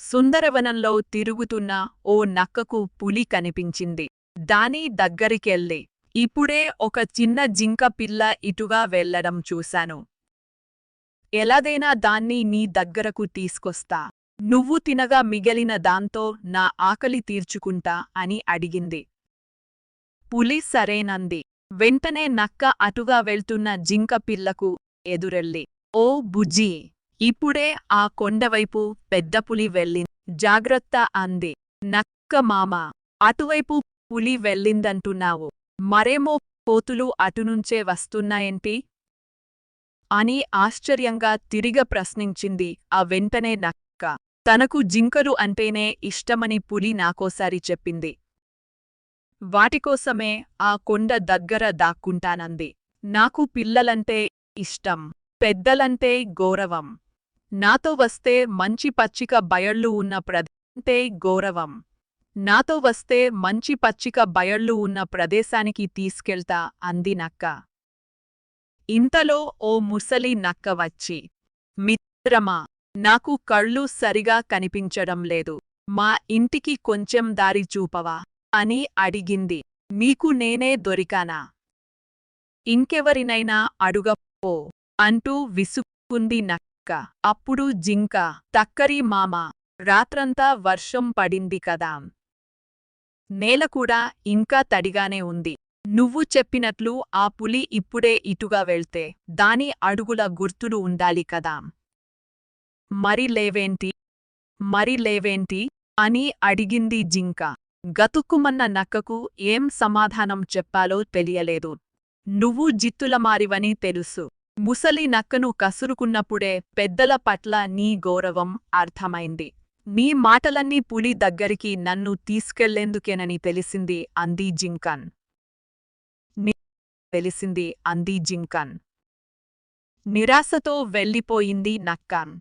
సుందరవనంలో తిరుగుతున్న ఓ నక్కకు పులి కనిపించింది. దాని దగ్గరికెళ్ళి ఇప్పుడే ఒక చిన్న జింక పిల్ల ఇటుగా వెళ్ళడం చూశాను. ఎలాదైనా దాన్ని నీ దగ్గరకు తీసుకొస్తా. నువ్వు తినగా మిగిలిన దాంతో నా ఆకలి తీర్చుకుంటా అని అడిగింది. పులి సరేనంది. వెంటనే నక్క అటుగా వెళ్తున్న జింక పిల్లకు ఎదురెళ్ళి ఓ బుజ్జీ! ఇప్పుడే ఆ కొండవైపు పెద్ద పులి వెళ్ళింది. జాగ్రత్త అంది. నక్క మామ అటువైపు పులి వెళ్ళిందంటున్నావు. మరేమో కోతులు అటునుంచే వస్తున్నాయేంటి? అని ఆశ్చర్యంగా తిరిగ ప్రశ్నించింది ఆ వెంటనే నక్క. తనకు జింకలు అంటేనే ఇష్టమని పులి నాకోసారి చెప్పింది. వాటికోసమే ఆ కొండ దగ్గర దాక్కుంటానంది. నాకు పిల్లలంటే ఇష్టం పెద్దలంటే గౌరవం. నాతో వస్తే మంచి పచ్చిక బయళ్ళు ఉన్న ప్రదేశంతే గౌరవం. నాతో వస్తే మంచి పచ్చిక బయళ్ళు ఉన్న ప్రదేశానికి తీసుకెళ్తా అంది నక్క. ఇంతలో ఓ ముసలి నక్క వచ్చి మిత్రమా నాకు కళ్ళు సరిగా కనిపించడం లేదు. మా ఇంటికి కొంచెం దారి చూపవా? అని అడిగింది. మీకు నేనే దొరికానా? ఇంకెవరినైనా అడుగపో అంటూ విసుక్కుంది నక్క. అప్పుడు జింక తక్కరి మామ. రాత్రంతా వర్షం పడింది కదా. నేల కూడా ఇంకా తడిగానే ఉంది. నువ్వు చెప్పినట్లు ఆ పులి ఇప్పుడే ఇటుగా వెళ్తే దాని అడుగుల గుర్తులు ఉండాలి కదా. మరి లేవేంటి? మరి లేవేంటి? అని అడిగింది జింక. గతుక్కుమన్న నక్కకు ఏం సమాధానం చెప్పాలో తెలియలేదు. నువ్వు జిత్తులమారివని తెలుసు. ముసలి నక్కను కసురుకున్నప్పుడే పెద్దల పట్ల నీ గౌరవం అర్థమైంది. నీ మాటలన్నీ పులి దగ్గరికి నన్ను తీసుకెళ్ళేందుకేనని తెలిసింది అంది జింకన్. తెలిసింది అంది జింకన్. నిరాశతో వెళ్ళిపోయింది నక్కన్.